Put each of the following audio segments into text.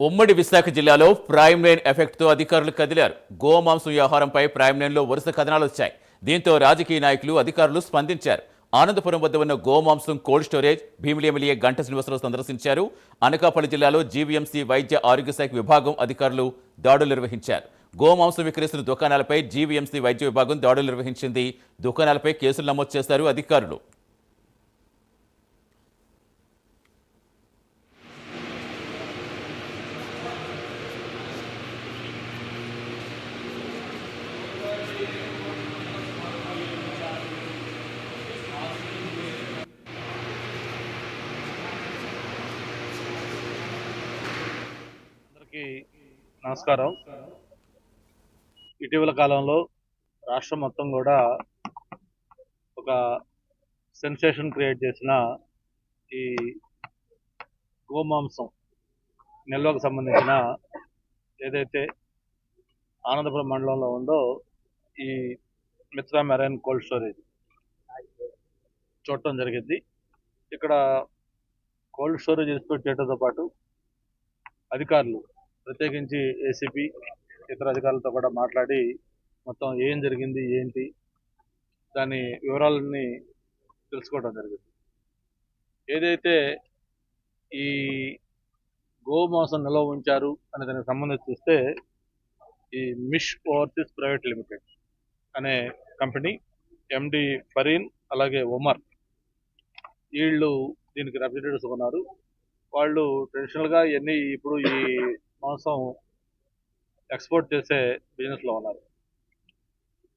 ఉమ్మడి విశాఖ జిల్లాలో prime line ఎఫెక్ట్తో అధికారులు కదిలారు. గోమాంసం వ్యవహారంపై ప్రైమ్ లైన్లో వరుస కథనాలు వచ్చాయి. దీంతో రాజకీయ నాయకులు అధికారులు స్పందించారు. ఆనందపురం వద్ద ఉన్న గోమాంసం cold storage Bheemili MLA Ganta Srinivasarao సందర్శించారు. అనకాపల్లి జిల్లాలో జీవీఎంసీ వైద్య ఆరోగ్య శాఖ విభాగం అధికారులు దాడులు నిర్వహించారు. గోమాంసం విక్రయిస్తున్న దుకాణాలపై జీవీఎంసీ వైద్య విభాగం దాడులు నిర్వహించింది. దుకాణాలపై కేసులు నమోదు చేశారు అధికారులు. అందరికీ నమస్కారం. ఇటీవల కాలంలో రాష్ట్రం మొత్తం కూడా ఒక సెన్సేషన్ క్రియేట్ చేసిన ఈ గోమాంసం నిల్వకు సంబంధించిన ఏదైతే ఆనందపురం మండలంలో ఉందో ఈ మిత్రా మెరైన్ కోల్డ్ స్టోరేజ్ చూడటం జరిగింది. ఇక్కడ కోల్డ్ స్టోరేజ్ ఇన్స్పెక్ట్ చేయడంతో పాటు అధికారులు ప్రత్యేకించి ఏసీపీ ఇతర అధికారులతో కూడా మాట్లాడి మొత్తం ఏం జరిగింది ఏంటి దాని వివరాలన్నీ తెలుసుకోవడం జరిగింది. ఏదైతే ఈ గోమాంసం నిల్వ ఉంచారు అనే దానికి సంబంధించి చూస్తే ఈ మిష్ ఓవర్సీస్ ప్రైవేట్ లిమిటెడ్ అనే కంపెనీ ఎండి ఫరీన్ అలాగే ఒమర్ వీళ్ళు దీనికి రిప్రజెంటేటివ్స్ ఉన్నారు. వాళ్ళు ట్రెడిషనల్గా ఇవన్నీ ఇప్పుడు ఈ మాంసం ఎక్స్పోర్ట్ చేసే బిజినెస్లో ఉన్నారు.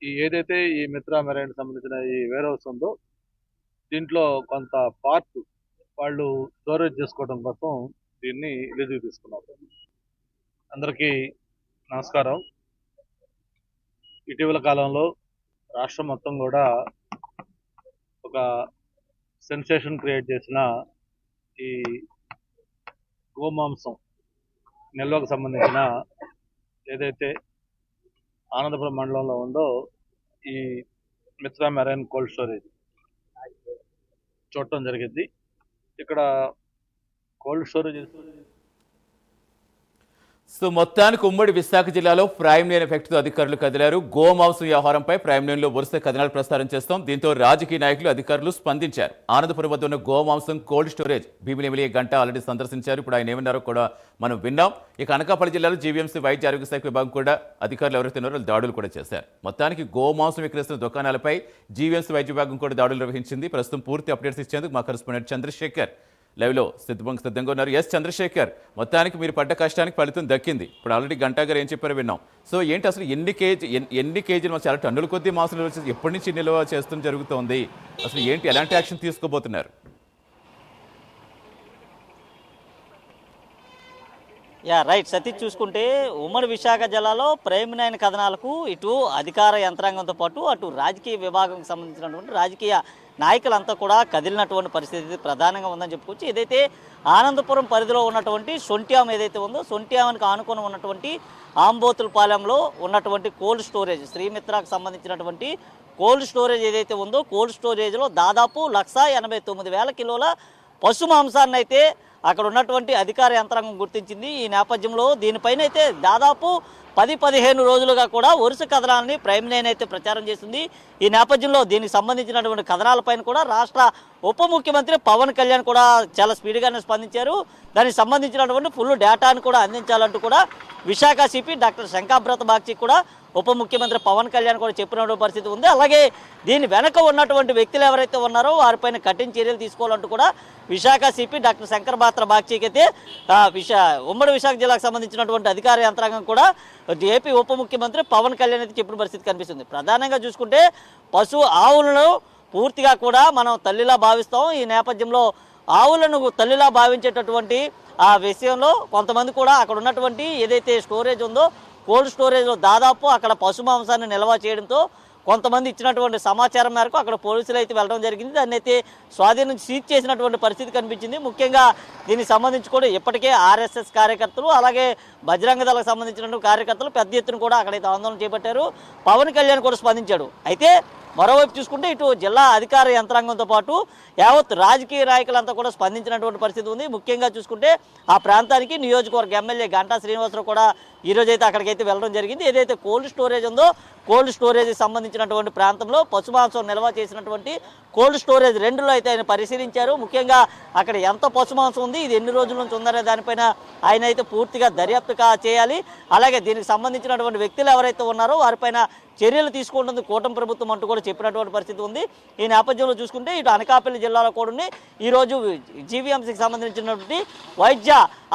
ఈ ఏదైతే ఈ మిత్రా మెరైన్ సంబంధించిన ఈ వేర్ హౌస్ ఉందో దీంట్లో కొంత పార్ట్ వాళ్ళు స్టోరేజ్ చేసుకోవడం కోసం దీన్ని లీజుకి తీసుకున్నారు. అందరికీ నమస్కారం. ఇటీవల కాలంలో రాష్ట్రం మొత్తం కూడా ఒక సెన్సేషన్ క్రియేట్ చేసిన ఈ గోమాంసం నిల్వకు సంబంధించిన ఏదైతే ఆనందపురం మండలంలో ఉందో ఈ మిత్రా మెరైన్ కోల్డ్ స్టోరేజ్ చూడటం జరిగింది. ఇక్కడ కోల్డ్ స్టోరేజ్ సో మొత్తానికి ఉమ్మడి విశాఖ జిల్లాలో ప్రైమ్ లైన్ ఎఫెక్ట్తో అధికారులు కదిలారు. గోమాంసం వ్యవహారంపై ప్రైమ్ లైన్లో వరుస కథనాలు ప్రసారం చేస్తాం. దీంతో రాజకీయ నాయకులు అధికారులు స్పందించారు. ఆనందపురం వద్ద ఉన్న గోమాంసం cold storage Bheemili MLA Ganta already సందర్శించారు. ఇప్పుడు ఆయన ఏమన్నారో కూడా మనం విన్నాం. ఇక అనకాపల్లి జిల్లాలో జీవీఎంసీ వైద్య ఆరోగ్య శాఖ విభాగం కూడా అధికారులు ఎవరైతే దాడులు కూడా చేశారు. మొత్తానికి గోమాంసం విక్రయిస్తున్న దుకాణాలపై జీవీఎంసీ వైద్య విభాగం కూడా దాడులు నిర్వహించింది. ప్రస్తుతం పూర్తి అప్డేట్స్ ఇచ్చేందుకు మా కరెస్పాండెంట్ చంద్రశేఖర్. లైవ్లో సిద్ధంగా సిద్ధంగా ఉన్నారు. ఎస్ చంద్రశేఖర్ మొత్తానికి మీరు పడ్డ కష్టానికి ఫలితం దక్కింది. ఇప్పుడు ఆల్రెడీ గంటా గారు ఏం చెప్పారో విన్నాం. సో ఏంటి అసలు ఎన్ని కేజీ ఎన్ని కేజీలు చాలా టన్నుల కొద్దీ మాంసం ఎప్పటి నుంచి నిల్వ చేస్తూ జరుగుతోంది? అసలు ఏంటి ఎలాంటి యాక్షన్ తీసుకోబోతున్నారు? Yeah right. సతీష్ చూసుకుంటే ఉమ్మడి విశాఖ జిల్లాలో ప్రైమ్ కథనాలకు ఇటు అధికార యంత్రాంగంతో పాటు అటు రాజకీయ విభాగంకి సంబంధించినటువంటి రాజకీయ నాయకులంతా కూడా కదిలినటువంటి పరిస్థితి ప్రధానంగా ఉందని చెప్పుకోవచ్చు. ఏదైతే ఆనందపురం పరిధిలో ఉన్నటువంటి సొంట్యాం ఏదైతే ఉందో సొంట్యామానికి ఆనుకొని ఉన్నటువంటి ఆంబోతులపాలెంలో ఉన్నటువంటి కోల్డ్ స్టోరేజ్ శ్రీమిత్రాకు సంబంధించినటువంటి కోల్డ్ స్టోరేజ్ ఏదైతే ఉందో కోల్డ్ స్టోరేజ్లో దాదాపు లక్ష ఎనభై తొమ్మిది వేల కిలోల పశు మాంసాన్ని అయితే అక్కడ ఉన్నటువంటి అధికార యంత్రాంగం గుర్తించింది. ఈ నేపథ్యంలో దీనిపైన అయితే దాదాపు పది పదిహేను రోజులుగా కూడా వరుస కథనాలని ప్రైమ్ లైన్ అయితే ప్రచారం చేసింది. ఈ నేపథ్యంలో దీనికి సంబంధించినటువంటి కథనాలపైన కూడా రాష్ట్ర ఉప ముఖ్యమంత్రి పవన్ కళ్యాణ్ కూడా చాలా స్పీడ్గానే స్పందించారు. దానికి సంబంధించినటువంటి ఫుల్ డేటాను కూడా అందించాలంటూ కూడా విశాఖ సిపి డాక్టర్ శంకాబ్రత బాగ్చి కూడా ఉప ముఖ్యమంత్రి పవన్ కళ్యాణ్ కూడా చెప్పినటువంటి పరిస్థితి ఉంది. అలాగే దీని వెనక ఉన్నటువంటి వ్యక్తులు ఎవరైతే ఉన్నారో వారిపైన కఠిన చర్యలు తీసుకోవాలంటూ కూడా విశాఖ సిపి డాక్టర్ శంకర్ బాత్ర బాగ్చికి అయితే విశా ఉమ్మడి విశాఖ జిల్లాకు సంబంధించినటువంటి అధికార యంత్రాంగం కూడా ఏపీ ఉప ముఖ్యమంత్రి పవన్ కళ్యాణ్ అయితే చెప్పిన పరిస్థితి కనిపిస్తుంది. ప్రధానంగా చూసుకుంటే పశు ఆవులను పూర్తిగా కూడా మనం తల్లిలా భావిస్తాం. ఈ నేపథ్యంలో ఆవులను తల్లిలా భావించేటటువంటి ఆ విషయంలో కొంతమంది కూడా అక్కడ ఉన్నటువంటి ఏదైతే స్టోరేజ్ ఉందో కోల్డ్ స్టోరేజ్లో దాదాపు అక్కడ పశు మాంసాన్ని నిల్వ చేయడంతో కొంతమంది ఇచ్చినటువంటి సమాచారం మేరకు అక్కడ పోలీసులు అయితే వెళ్ళడం జరిగింది. దాన్ని అయితే స్వాధీనం సీజ్ చేసినటువంటి పరిస్థితి కనిపించింది. ముఖ్యంగా దీనికి సంబంధించి కూడా ఇప్పటికే ఆర్ఎస్ఎస్ కార్యకర్తలు అలాగే బజరంగ దళకు సంబంధించినటువంటి కార్యకర్తలు పెద్ద ఎత్తున కూడా అక్కడైతే ఆందోళన చేపట్టారు. పవన్ కళ్యాణ్ కూడా స్పందించాడు. అయితే మరోవైపు చూసుకుంటే ఇటు జిల్లా అధికార యంత్రాంగంతో పాటు యావత్ రాజకీయ నాయకులంతా కూడా స్పందించినటువంటి పరిస్థితి ఉంది. ముఖ్యంగా చూసుకుంటే ఆ ప్రాంతానికి నియోజకవర్గ ఎమ్మెల్యే గంటా శ్రీనివాసరావు కూడా ఈ అయితే అక్కడికైతే వెళ్ళడం జరిగింది. ఏదైతే కోల్డ్ స్టోరేజ్ ఉందో కోల్డ్ స్టోరేజ్కి సంబంధించినటువంటి ప్రాంతంలో పశుమాంసం నిల్వ చేసినటువంటి కోల్డ్ స్టోరేజ్ రెండులో అయితే ఆయన పరిశీలించారు. ముఖ్యంగా అక్కడ ఎంత పశుమాంసం ఉంది ఇది ఎన్ని రోజుల నుంచి ఉందనే దానిపైన ఆయన అయితే పూర్తిగా దర్యాప్తు చేయాలి. అలాగే దీనికి సంబంధించినటువంటి వ్యక్తులు ఎవరైతే ఉన్నారో వారిపైన చర్యలు తీసుకుంటుంది కూటమి ప్రభుత్వం అంటూ కూడా చెప్పినటువంటి పరిస్థితి ఉంది. ఈ నేపథ్యంలో చూసుకుంటే ఇటు అనకాపల్లి జిల్లాలో కూడా ఉంది ఈరోజు జీవీఎంసీకి సంబంధించినటువంటి వైద్య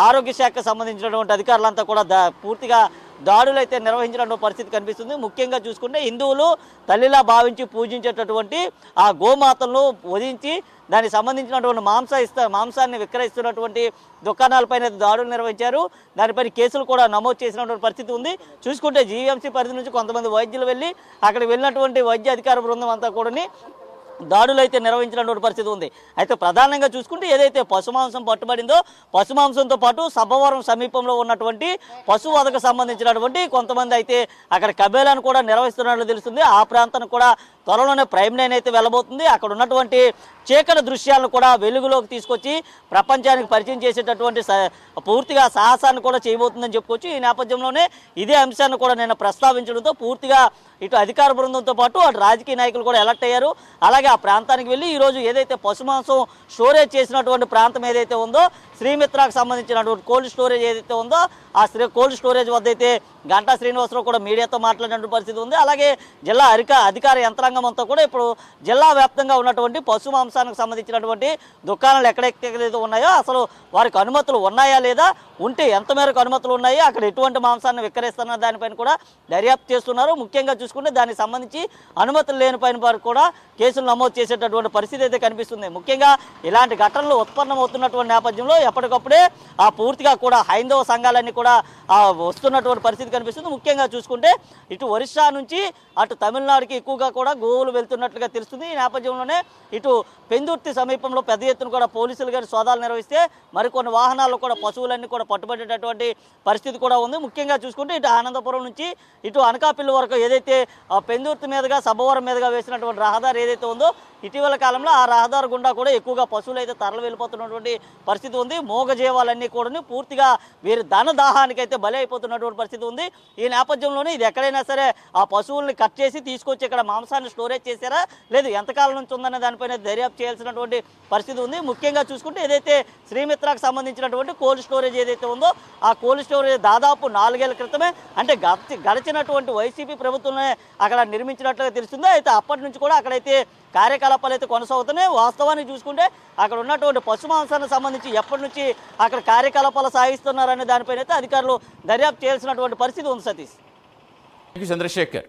ఆరోగ్య శాఖకు సంబంధించినటువంటి అధికారులంతా కూడా పూర్తిగా దాడులు అయితే నిర్వహించినటువంటి పరిస్థితి కనిపిస్తుంది. ముఖ్యంగా చూసుకుంటే హిందువులు తల్లిలా భావించి పూజించేటటువంటి ఆ గోమాతలను వధించి దానికి సంబంధించినటువంటి మాంస ఇస్తా మాంసాన్ని విక్రయిస్తున్నటువంటి దుకాణాలపైన దాడులు నిర్వహించారు. దానిపైన కేసులు కూడా నమోదు చేసినటువంటి పరిస్థితి ఉంది. చూసుకుంటే జీవీఎంసీ పరిధి నుంచి కొంతమంది వైద్యులు వెళ్ళి అక్కడికి వెళ్ళినటువంటి వైద్య అధికార బృందం అంతా కూడా దాడులు అయితే నిర్వహించినటువంటి పరిస్థితి ఉంది. అయితే ప్రధానంగా చూసుకుంటే ఏదైతే పశుమాంసం పట్టుబడిందో పశుమాంసంతో పాటు సబ్బవరం సమీపంలో ఉన్నటువంటి పశు వధకు సంబంధించినటువంటి కొంతమంది అయితే అక్కడ కబేలాను కూడా నిర్వహిస్తున్నట్లు తెలుస్తుంది. ఆ ప్రాంతానికి కూడా త్వరలోనే ప్రైమ్ లైన్ అయితే వెళ్ళబోతుంది. అక్కడ ఉన్నటువంటి చీకటి దృశ్యాలను కూడా వెలుగులోకి తీసుకొచ్చి ప్రపంచానికి పరిచయం చేసేటటువంటి పూర్తిగా సాహసాన్ని కూడా చేయబోతుందని చెప్పుకోవచ్చు. ఈ నేపథ్యంలోనే ఇదే అంశాన్ని కూడా నేను ప్రస్తావించడంతో పూర్తిగా ఇటు అధికార బృందంతో పాటు అటు రాజకీయ నాయకులు కూడా ఎలక్ట్ అయ్యారు. అలాగే ఆ ప్రాంతానికి వెళ్ళి ఈరోజు ఏదైతే పశుమాంసం స్టోరేజ్ చేసినటువంటి ప్రాంతం ఏదైతే ఉందో శ్రీమిత్రాకు సంబంధించినటువంటి కోల్డ్ స్టోరేజ్ ఏదైతే ఉందో ఆ కోల్డ్ స్టోరేజ్ వద్ద అయితే గంటా శ్రీనివాసరావు కూడా మీడియాతో మాట్లాడినటువంటి పరిస్థితి ఉంది. అలాగే జిల్లా అరిక అధికార యంత్రాంగం అంతా కూడా ఇప్పుడు జిల్లా వ్యాప్తంగా ఉన్నటువంటి పశు మాంసానికి సంబంధించినటువంటి దుకాణాలు ఎక్కడెక్కడైతే ఉన్నాయో అసలు వారికి అనుమతులు ఉన్నాయా లేదా ఉంటే ఎంత మేరకు అనుమతులు ఉన్నాయి అక్కడ ఎటువంటి మాంసాన్ని విక్రయిస్తున్న దానిపైన కూడా దర్యాప్తు చేస్తున్నారు. ముఖ్యంగా చూసుకుంటే దానికి సంబంధించి అనుమతులు లేని పైన వారు కూడా కేసులు నమోదు చేసేటటువంటి పరిస్థితి అయితే కనిపిస్తుంది. ముఖ్యంగా ఇలాంటి ఘటనలు ఉత్పన్నమవుతున్నటువంటి నేపథ్యంలో ఎప్పటికప్పుడే ఆ పూర్తిగా కూడా హైందవ సంఘాలన్నీ కూడా వస్తున్నటువంటి పరిస్థితి కనిపిస్తుంది. ముఖ్యంగా చూసుకుంటే ఇటు ఒరిస్సా నుంచి అటు తమిళనాడుకి ఎక్కువగా కూడా గోవులు వెళ్తున్నట్లుగా తెలుస్తుంది. ఈ నేపథ్యంలోనే ఇటు పెందుర్తి సమీపంలో పెద్ద ఎత్తున కూడా పోలీసులు గారి సోదాలు నిర్వహిస్తే మరికొన్ని వాహనాలు కూడా పశువులన్నీ కూడా పట్టుబడేటటువంటి పరిస్థితి కూడా ఉంది. ముఖ్యంగా చూసుకుంటే ఇటు ఆనందపురం నుంచి ఇటు అనకాపల్లి వరకు ఏదైతే ఆ పెందుర్తి మీదుగా సభవరం మీదుగా వేసినటువంటి రహదారి ఏదైతే ఉందో ఇటీవల కాలంలో ఆ రహదారి గుండా కూడా ఎక్కువగా పశువులు అయితే తరలి వెళ్ళిపోతున్నటువంటి పరిస్థితి ఉంది. మూగజీవాలన్నీ కూడా పూర్తిగా వీరి ధన దాహానికి అయితే బలి అయిపోతున్నటువంటి పరిస్థితి ఉంది. ఈ నేపథ్యంలోనే ఇది ఎక్కడైనా సరే ఆ పశువుల్ని కట్ చేసి తీసుకొచ్చి ఇక్కడ మాంసాన్ని స్టోరేజ్ చేశారా? లేదు ఎంతకాలం నుంచి ఉందనే దానిపైన దర్యాప్తు చేయాల్సినటువంటి పరిస్థితి ఉంది. ముఖ్యంగా చూసుకుంటే ఏదైతే శ్రీమిత్రాకు సంబంధించినటువంటి కోల్డ్ స్టోరేజ్ ఏదైతే ఉందో ఆ కోల్డ్ స్టోరేజ్ దాదాపు నాలుగేళ్ళ క్రితమే అంటే గడిచి గడిచినటువంటి వైసీపీ ప్రభుత్వమే అక్కడ నిర్మించినట్లుగా తెలుస్తుంది. అయితే అప్పటి నుంచి కూడా అక్కడైతే కార్యకలాపాలు అయితే కొనసాగుతున్నాయి. వాస్తవాన్ని చూసుకుంటే అక్కడ ఉన్నటువంటి పశు మాంసానికి సంబంధించి ఎప్పటి నుంచి అక్కడ కార్యకలాపాలు సాగిస్తున్నారనే దానిపైన అయితే అధికారులు దర్యాప్తు చేయాల్సినటువంటి పరిస్థితి ఉంది సతీష్. చంద్రశేఖర్.